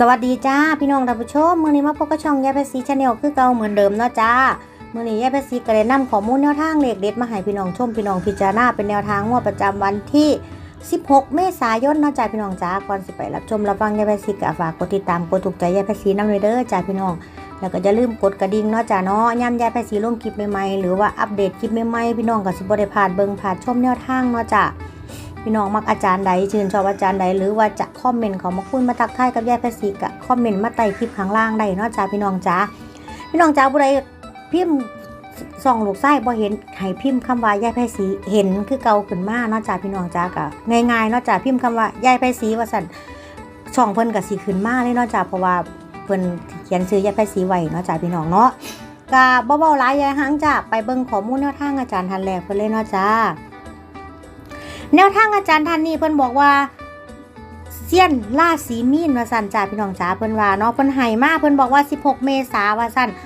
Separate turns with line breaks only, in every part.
สวัสดีจ้าพี่น้องท่านผู้ชมมื้อนี้มาพบกับช่องแยายเพชรซีชาแนลคือเก่าเหมือนเดิมเนาะจ้ามื้อนี้ยายเพชรซีก็ได้นำข้อมูลแนวทางเลขเด็ดมาให้พี่น้องชมพี่น้องพิจารณาเป็นแนวทางงวดประจำวันที่ 16 เมษายนเนาะจ้าพี่น้องจ้าก่อนสิไปรับชมรับฟังแยายเพชรซีก็ฝากกดติดตามกดถูกใจแยายเพชรซีนำเลยเด้อจ้าพี่น้อง แล้วก็อย่าลืมกดกระดิ่งเนาะจ้าเนาะย่ำแยายเพชรซีลงคลิปใหม่ๆหรือว่าอัปเดตคลิปใหม่ๆพี่น้องก็สิบ่ได้พลาดเบิ่งพลาดชมแนวทางเนาะจ้า พี่น้องมักอาจารย์ใดชื่นชอบอาจารย์ใดหรือว่าจะคอมเมนต์เขามาคุยมาทักทายกับยายภาษีกะคอมเมนต์มาใต้คลิปข้างล่างได้เนาะจ้าพี่น้องจ้าพี่น้องจ้าผู้ใดพิมพ์ส่องลูกไส้บ่เห็นให้พิมพ์คำว่ายายภาษีเห็นคือเก่าขึ้นมาเนาะจ้าพี่น้องจ้ากะง่ายๆเนาะจ้าพิมพ์คำว่ายายภาษีว่าสั่นช่องเพิ่นก็สิขึ้นมาเลยเนาะจ้าเพราะว่าเพิ่นเขียนซื้อยายภาษีไว้เนาะจ้าพี่น้องเนาะกะบ่เว้าหลายยายหางจ้าไปเบิ่งข้อมูลแนวทางอาจารย์ทันแรกเพิ่นเลยเนาะจ้า แนวทางอาจารย์ท่านนี้เพิ่นบอกว่าเซียนล่าสีมีนว่าสั่นจ้าพี่น้องจ้าเพิ่นว่าเนาะเพิ่นให้มาเพิ่นบอกว่า 16 เมษาว่าสั่น211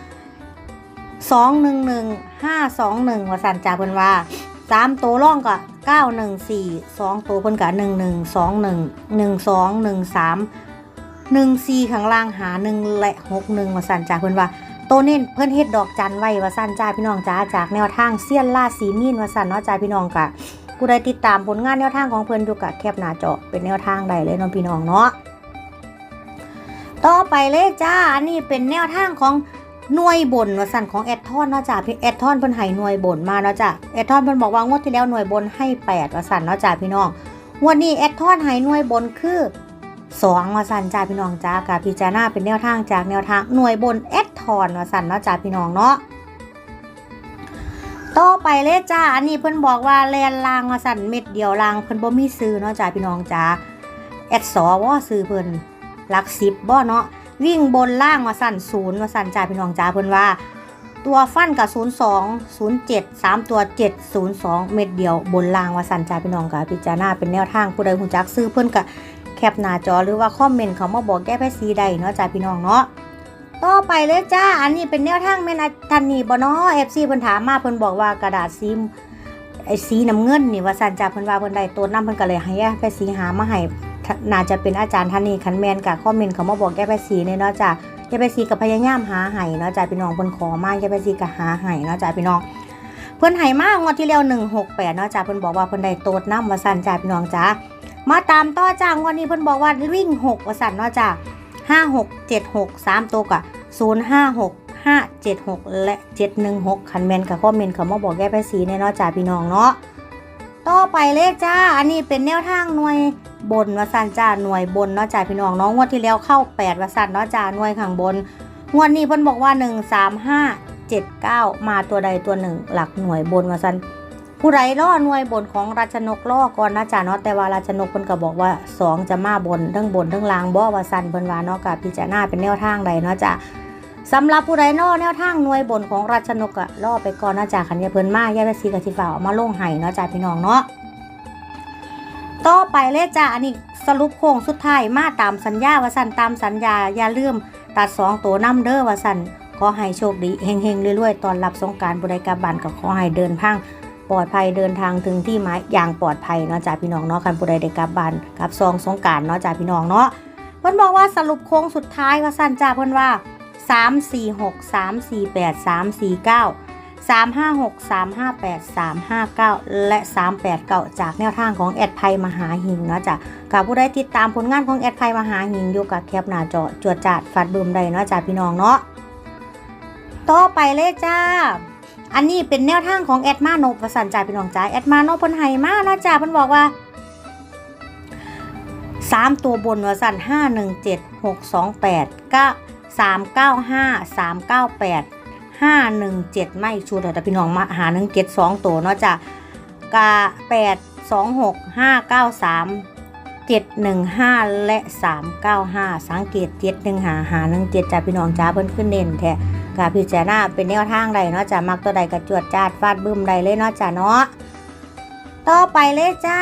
521ว่าสั่นจ้าเพิ่นว่า3ตัวร่องก็914 2ตัวเพิ่นก็1121 12 13 14ข้างล่างหา1และ61ว่าสั่นจ้าเพิ่นว่าโตวเน้นเพิ่นเฮ็ดดอกจันไว้ว่าสั่นจ้าพี่น้องจ้าจากแนวทางเซียนล่าสีมีนว่าสั่นเนาะจ้าพี่น้องกะ ผู้ใดติดตามผลงานแนวทางของเพิ่นอยู่กับแคปหน้าจอเป็นแนวทางใดเลยน้องพี่น้องเนาะต่อไปเลยจ้าอันนี้เป็นแนวทางของหน่วยบนว่าสั่นของแอดทอนเนาะจ้าพี่แอดทอนเพิ่นให้หน่วยบนมาเนาะจ้าแอดทอนเพิ่นบอกว่างวดที่แล้วหน่วยบนให้8ว่าสั่นเนาะจ้าพี่น้องวดนี้แอดทอนให้หน่วยบนคือ2ว่าสั่นจ้าพี่น้องจ้ากะพิจารณาเป็นแนวทางจากแนวทางหน่วยบนแอดทอนว่าสั่นเนาะจ้าพี่น้องเนาะ ต่อไปเลยจ้า อันนี้เพิ่นบอกว่าแลนลางมาสั่นเม็ดเดียวลางเพิ่นบ่มีซื้อเนาะจ้าพี่น้องจ้าแอดสอว่าซื้อเพิ่นหลักสิบบ่เนาะวิ่งบนล่างมาสั่นศูนย์มาสั่นจ้าพี่น้องจ้าเพิ่นว่า ตัวฟันกับศูนย์สองศูนย์เจ็ดสามตัวเจ็ดศูนย์สองเม็ดเดียวบนล่างมาสั่นจ้าพี่น้องกะพิจารณาเป็นแนวทางผู้ใดหูจักซื้อเพิ่นกะแคปหน้าจอหรือว่าคอมเมนต์เขามาบอกแก้แพ้ซีใดเนาะจ้าพี่น้องเนาะ ต่อไปเลยจ้า อันนี้เป็นแนวทางแม่นทันนี่บ่เนาะ FC เพิ่นถามมาเพิ่นบอกว่ากระดาษซีมไอ้สีน้ำเงินนี่ว่าสันจ้าเพิ่นว่าเพิ่นได้ตัวนํเพิ่นก็เลยให้ไปสีหามาให้น่าจะเป็นอาจารย์ท่านนี้คันแมนกับคอมเมนต์เขามาบอกแก้ไปสีเนี่ยเนาะจ้าแก้ไปสีก็พยายามหาให้เนาะจ้าพี่น้องเพิ่นขอมากแก้ไปสีก็หาให้เนาะจ้าพี่น้องเพิ่นให้มางวดที่แล้ว168เนาะจ้าเพิ่นบอกว่าเพิ่นได้โตดนํว่าสันจ้าพี่น้องจ้ามาตามต่อจ้างวันนี้เพิ่นบอกว่าวิ่ง6ว่าสันเนาะจ้า 5 6 7 6 3ตัวกะ0 5 6 5 7 6 และ 716 คันแมนกับคอมเมนต์เขามาบอกแก้ไปสีในเนาะจ้าพี่น้องเนาะต่อไปเลขจ้า อันนี้เป็นแนวทางหน่วยบนวสันจ้าหน่วยบนเนาะจ้าพี่น้องนาะงวดที่แล้วเข้า 8วสันเนาะจ้าหน่วยข้างบนงวดนี้เพิ่นบอกว่า 1 3 5 7 9 มาตัวใดตัวหนึ่ง หลักหน่วยบนวสัน ผู้ใดล่อหน่วยบนของราชนกล่อก่อนนะจ้าเนาะแต่ว่าราชนกเพิ่นก็บอกว่า2จะมาบนทั้งบนทั้งล่างบ่ว่าสันเพิ่นว่าเนาะกับพิจารณาเป็นแนวทางใดเนาะจ้าสำหรับผู้ใดนอแนวทางหน่วยบนของราชนกอะล่อไปก่อนนะจากขันยาเพิ่นมาย่าไปซีกับสิฝ่าเอามาลงไห้เนาะจ้าพี่น้องเนาะต่อไปเลยจ้าอันนี้สรุปโค้งสุดท้ายมาตามสัญญาว่าสันตามสัญญาอย่าลืมตัดสองตัวน้ำเด้อว่าสันขอให้โชคดีเฮงๆรวยๆตอนรับสงการบุไดกลับบ้านก็ขอให้เดินทาง ปลอดภัยเดินทางถึงที่หมายอย่างปลอดภัยเนาะจ้าพี่น้องเนาะคันบุไดได้กลับบ้านกลับซองสงการเนาะจ้าพี่น้องเนาะเพิ่นบอกว่าสรุปโค้งสุดท้ายว่าสั่นจ้าเพิ่นว่า 3 4 6 3 4 8 3 4 9 3 5 6 3 5 8 3 5 9 และ 3 8 9จากแนวทางของแอดไพมหาหิงเนาะจ้ะกับผู้ใดติดตามผลงานของแอดไพมหาหิงอยู่กับแคปหน้าจอจวดจัดฟัดบึมได้เนาะจ้ะพี่น้องเนาะต่อไปเลยจ้า อันนี้เป็นแนวทางของแอดมาโนพประสันจ่าพี่น้องจ้าแอดมาโนพเพิ่นให้มาเนาะจ้าเพิ่นบอกว่าสามตัวบนว่าสั่นห้าหนึ่งเจ็ดหกสองแปดก้าสามเก้าห้าสามเก้าแปดห้าหนึ่งเจ็ดไม่ชูดแต่พี่น้องมาหาหนึ่งเจ็ดสองตัวเนาะจ้ะกาแปดสองหกห้าเก้าสามเจ็ดหนึ่งห้าและสามเก้าห้าสังเกตเจ็ดหนึ่งหาหาหนึ่งเจ็ดจ้ะพี่น้องจ้าเพิ่นขึ้นเด่นแท้ กาพิจารณาเป็นแนวทางใดเนาะจ้ะมักตัวใดกระจวดจาดฟาดบึ้มใดเลยเนาะจ้ะเนาะต่อไปเลยจ้า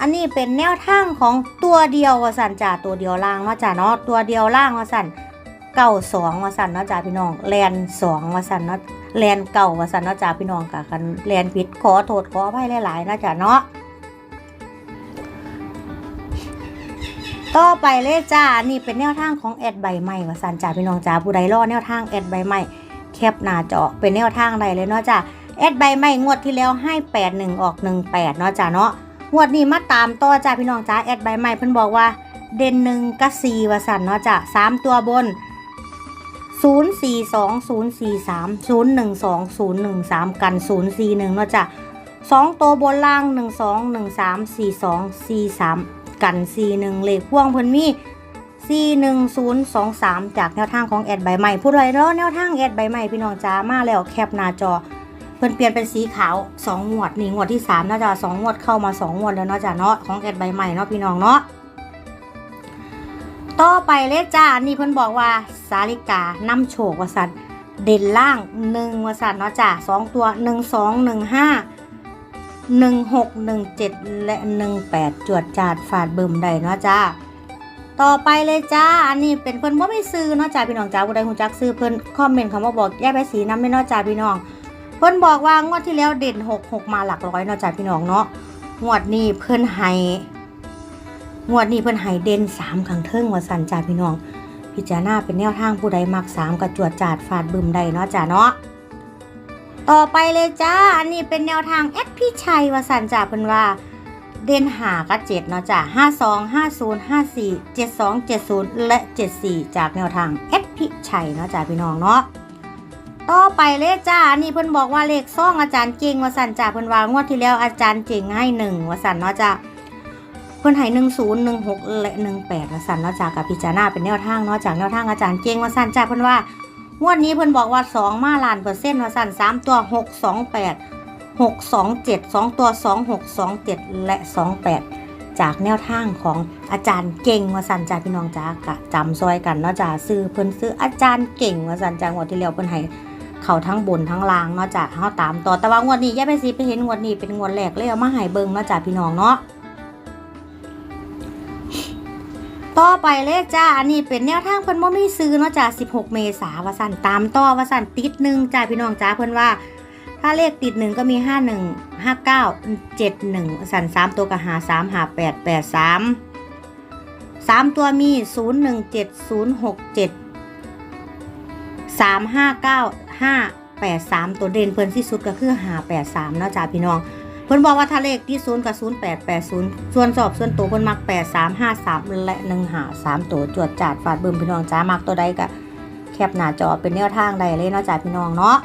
อันนี้เป็นแนวทางของตัวเดียววสันจ่าตัวเดียวล่างเนาะจ้าเนาะตัวเดียวล่างวสันเก่าสองวสันเนาะจ้าพี่น้องแลนสองวสันเนาะแลนเก่าวสันเนาะจ้าพี่น้องกะกันแลนผิดขอโทษขออภัยหลายๆเนาะจ้าเนาะ ต่อไปเลยจ้านนี้เป็นแนวทางของแอดใบใหม่ว่าสันจ้าพี่น้องจ้าผู้ใดรอแนวทางแอดใบใหม่แคปหน้าจอเป็นแนวทางใดเลยเนาะจ้าแอดใบใหม่งวดที่แล้วให้81ออก18เนาะจ้าเนาะงวดนี้มาตามต่อจ้าพี่น้องจ้าแอดใบใหม่เพิ่นบอกว่าเด่นหนึ่งกับสี่ว่าสันเนาะจ้าสามตัวบน0 4 2 0 4 3 0 1 2 0 1 3กัน0 4 1เนาะจ้ะสองตัวบนล่าง1 2 1 3 4 2 4 3 กัน4 1เลขพ่วงเพิ่นมี4 1 0 2 3จากแนวทางของแอดใบใหม่ผู้ใดรอแนวทางแอดใบใหม่พี่น้องจ้ามาแล้วแคปหน้าจอเพิ่นเปลี่ยนเป็นสีขาว2งวดนี่งวดที่3เนาะจ้ะ2งวดเข้ามา2งวดแล้วเนาะจ้ะเนาะของแอดใบใหม่เนาะพี่น้องเนาะต่อไปเลยจ้า นี่เพิ่นบอกว่าสาลิกานำโชควาสันเด่นล่างหนึ่งวาสันเนาะจ้าสองตัวหนึ่งสองหนึ่งห้า หนึ่งหกหนึ่งเจ็ดและหนึ่งแปดจวดจาดฝาดเบิ่มได้เนาะจ้า ต่อไปเลยจ้า อันนี้เป็นเพิ่นว่าไม่ซื้อเนาะจ้าพี่น้องจ้าผู้ใดหูจักซื้อเพิ่นคอมเมนต์คำว่าบอกแยกไปสีน้ำไม่เนาะจ้าพี่น้อง เพิ่นบอกว่างวดที่แล้วเด่นหกหกมาหลักร้อยเนาะจ้าพี่น้องเนาะ งวดนี้เพิ่นให้ งวดนี้เพิ่นให้เด่นสามขังเทิงว่าสันจ่าพี่น้อง พิจารณาเป็นแนวทางผู้ใดมักสามกระจวดจาดฟาดบึมใดเนาะจ้าเนาะ ต่อไปเลยจ้า อันนี้เป็นแนวทางแอดพี่ชัยวสันจ่าเพิ่นว่า เด่นหากับเจ็ดเนาะจ้าห้าสองห้าศูนย์ห้าสี่เจ็ดสองเจ็ดศูนย์และเจ็ดสี่จากแนวทางแอดพี่ชัยเนาะจ้าพี่น้องเนาะต่อไปเลยจ้า อันนี้เพิ่นบอกว่าเลขซ่องอาจารย์เก่งวสันจ่าเพิ่นว่างวดที่แล้วอาจารย์เก่งให้หนึ่งวสันเนาะจ้าเพิ่นให้หนึ่งศูนย์หนึ่งหกและหนึ่งแปดสันเนาะจากกับพิจารณาเป็นแนวทางเนาะจากแนวทางอาจารย์เก่งว่าสันจากเพิ่นว่า งวดนี้เพิ่นบอกว่าสองมาล้านเปอร์เซ็นต์ว่าสันสามตัวหกสองแปดหกสองเจ็ดสองตัวสองหกสองเจ็ดและสองแปดจากแนวทางของอาจารย์เก่งว่าสันจากพี่น้องจ้ากะจำซอยกันเนาะจ้าซื้อเพิ่นซื้ออาจารย์เก่งว่าสันจากงวดที่แล้วเพิ่นให้เขาทั้งบนทั้งล่างเนาะจ้าเฮาตามต่อแต่ว่างวดนี้แย่ไปสิไปเห็นงวดนี้เป็นงวดแรกเลยเอามาให้เบิ่งเนาะจาพี่น้องเนาะ ต่อไปเลยจ้า อันนี้เป็นแนวทางเพิ่นบ่มีซื้อเนาะจ้า16 เมษาวาสันตามต่อวาสันติดหนึ่งจ้าพี่น้องจ้าเพิ่นว่า ถ้าเลขติดหนึ่งก็มี 51 59 71 สั่น3ตัวก็หา3หา8 8 3 3 ตัวมี 017 067 359 583 ตัวเด่นเพิ่นที่สุดก็คือ583เนาะจ้าพี่น้อง เพิ่นบอกว่าถ้าเลขที่0กับ0880ส่วนสอบส่วนตัวเพิ่นมัก8353และ153ตัวจวดจาดฟาดเบิ่มพี่น้องจ้ามักตัวใดก็แคปหน้าจอเป็นแนวทางใดเลยเนาะจ้าพี่น้องเนาะ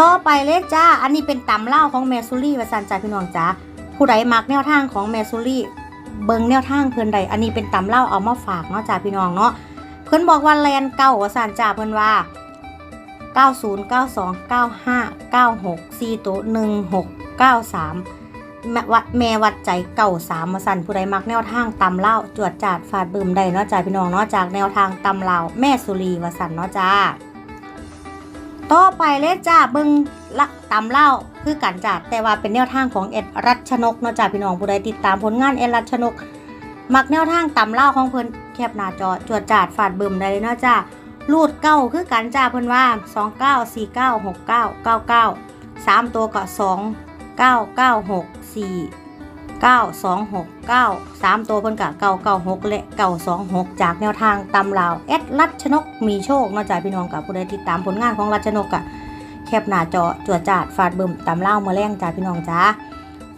ต่อไปเลยจ้า อันนี้เป็นตำเล่าของแมซูรี่ว่าซั่นจ้าพี่น้องจ้าผู้ใดมักแนวทางของแมซูรี่ เบิ่งแนวทางเพิ่อนใด อันนี้เป็นตำเล่าเอามาฝากเนาะจ้าพี่น้องเนาะ เพิ่อนบอกว่าแลนเก่าว่าซั่นจ้าเพิ่อนว่า 90 92 95 96 4ตัว16 93แม่วัดแม่วัดใจเก่าสามมาสั่นผู้ใดมักแนวทางตำเล่าจวดจาดฟาดบึมได้เนาะจ้าพี่น้องเนาะจากแนวทางตำเลาแม่สุรีวสันเนาะจ้าต่อไปเลยจ้าเบิงละตำเล่าคือกันจ้าแต่ว่าเป็นแนวทางของเอ็ดรัชนกเนาะจ้าพี่น้องผู้ใดติดตามผลงานเอ็ดรัชนก มักแนวทางตำเล่าของเพิ่นแคบหน้าจอจวดจาดฟาดบึมได้เลยเนาะจ้า รูดเก้าคือกันจ้าเพิ่อนว่า2 9 4 9 6 9 9 9 3ตัวก็2 9 9 6 4 9 2 6 9 3ตัวเพิ่นกะ9 9 6และ9 2 6จากแนวทางตำลาวแอดรัชนกมีโชคนาะจ้าพี่น้องกับผู้ใดติดตามผลงานของรัชนกอะแคบหน้าจอจวดจาดฟาดเบึมตำเลามาแรงจ้าพี่น้องจ้า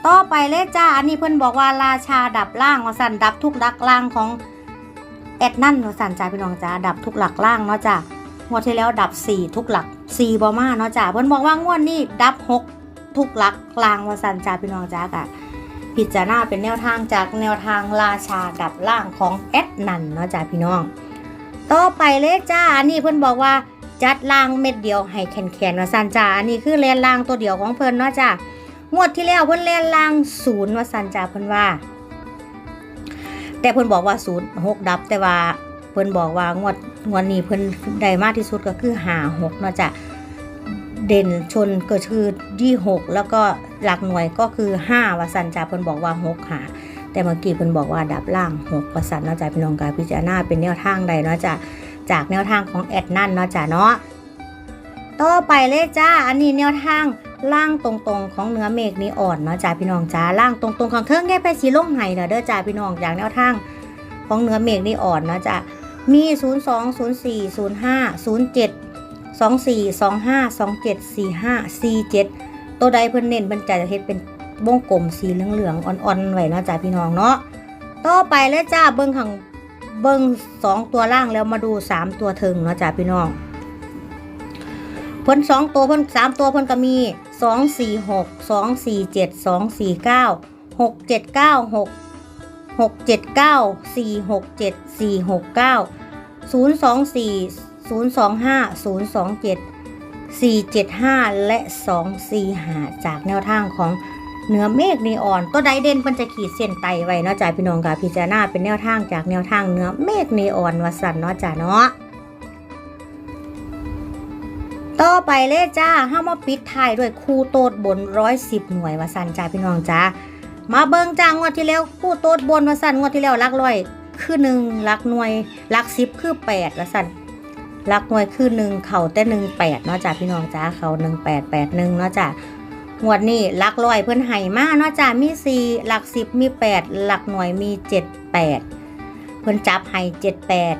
ต่อไปเลยจ้าอันนี้เพิ่นบอกว่าราชาดับล่างว่าสั่นดับทุกดักล่างของ แอดนั่นว่าสันจ้าพี่น้องจ้าดับทุกหลักล่างเนาะจ้างวดที่แล้วดับ 4 ทุกหลัก4บอมาเนาะจ้าเพิ่นบอกว่างวดนี้ดับ 6 ทุกหลักกลางว่าสันจ้าพี่น้องจ้ากะพิจารณาเป็นแนวทางจากแนวทางราชาดับล่างของแอดนั่นเนาะจ้าพี่น้อง ต่อไปเลยจ้าอันนี้เพิ่นบอกว่าจัดล่างเม็ดเดียวให้แขนๆว่าสันจ้าอันนี้คือแลนล่างตัวเดียวของเพิ่นเนาะจ้างวดที่แล้วเพิ่นแลนล่างศูนย์ว่าสันจ้าเพิ่นว่า แต่เพิ่นบอกว่าศูนย์หกดับ แต่ว่าเพิ่นบอกว่างวดงวดนี้เพิ่นได้มากที่สุดก็คือหาหกเนาะจ้ะเด่นชนก็คือยี่หกแล้วก็หลักหน่วยก็คือห้าว่าสันจ้ะเพิ่นบอกว่าหกหาแต่เมื่อกี้เพิ่นบอกว่าดับล่างหกว่าสันเนาะจ้ะพี่น้องกาพิจารณาเป็นแนวทางใดเนาะจ้ะจากแนวทางของแอดนั่นเนาะจ้ะเนาะต่อไปเลยจ้า อันนี้แนวทาง ล่างตรงๆของเนื้อเมฆนี่อ่อนเนาะจ้าพี่น้องจ้าล่างตรงๆของเครื่องแยกไปสีลงไห้เด้อเด้อจ้าพี่น้องอย่างแนวทางของเนื้อเมฆนี่อ่อนเนาะจ้ามี 0 2 0 4 0 5 0 7 2 4 2 5 2 7 4 5 4 7 ตัวใดเพิ่นเน้นเพิ่นจะเฮ็ดเป็นวงกลมสีเหลืองๆอ่อนๆไว้เนาะจ้าพี่น้องเนาะต่อไปเลยจ้าเบิ่งข้างเบิ่งสองตัวล่างแล้วมาดูสามตัวเทิงเนาะจ้าพี่น้องเพิ่นสองตัวเพิ่นสามตัวเพิ่นก็มี สองสี่หกสองสี่เจ็ดสองสี่เก้าหกเจ็ดเก้าหกหกเจ็ดเก้าสี่หกเจ็ดสี่หกเก้าศูนย์สองสี่ศูนย์สองห้าศูนย์สองเจ็ดสี่เจ็ดห้าและสองสี่หาจากแนวทางของเนื้อเมฆนีออน ตัวใดเด่นเพิ่นจะขีดเส้นไตไว้เนาะจ้าพี่น้องค่ะพิจารณาเป็นแนวทางจากแนวทางเนื้อเมฆนีออนวสันเนาะจ้าเนาะ ต่อไปเลยจ้าห้ามาปิดท้ายด้วยคู่โตดบนร้อยสิบหน่วยวาสันจ้าพี่น้องจ้ามาเบิงจ้างวดที่แล้วคู่โตดบนวาสันงวดที่แล้วลักร้อยคือหนึ่งลักหน่วยลักสิบคือแปดว่าสันลักหน่วยคือหนึ่งเข่าแต่หนึ่งแปดเนาะจ้าพี่น้องจ้าเขาหนึ่งแปดแปดหนึ่งเนาะจ้างวดนี้ลักร้อยเพิ่นไห่มากเนาะจ้ามีสี่หลักสิบมีแปดหลักหน่วยมีเจ็ดแปดเพิ่นจับไห่เจ็ดแปด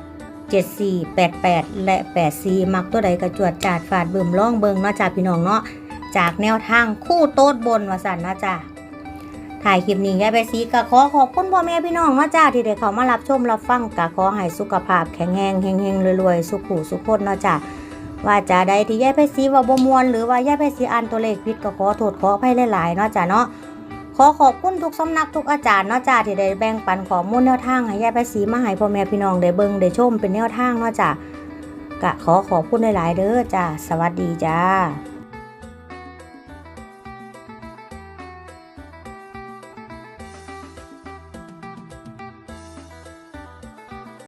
74 88 และ 84 มักตัวใดกระจวดจาดฝาดเบิ่มล่องเบิงเนาะจ้าพี่น้องเนาะจากแนวทางคู่โต๊ดบนว่าสันนะจ้าถ่ายคลิปนี้ยายไปสีกะขอขอบคุณพ่อแม่พี่น้องเนาะจ้าที่ได้เข้ามารับชมรับฟังกะขอให้สุขภาพแข็งแรงเฮงๆรวยๆสุขุสุขคนเนาะจ้าว่าจะใดที่ยายไปสีว่าบ่มวนหรือว่ายายไปสีอ่านตัวเลขผิดก็ขอโทษขออภัยหลายๆเนาะจ้าเนาะ ขอขอบคุณทุกสำนักทุกอาจารย์เนาะจ้าที่ได้แบ่งปันข้อมูลแนวทางให้ยายภาษีมาให้พ่อแม่พี่น้องได้เบิ่งได้ชมเป็นแนวทางเนาะจ้ากะขอขอบคุณหลายๆเด้อจ้าสวัสดีจ้า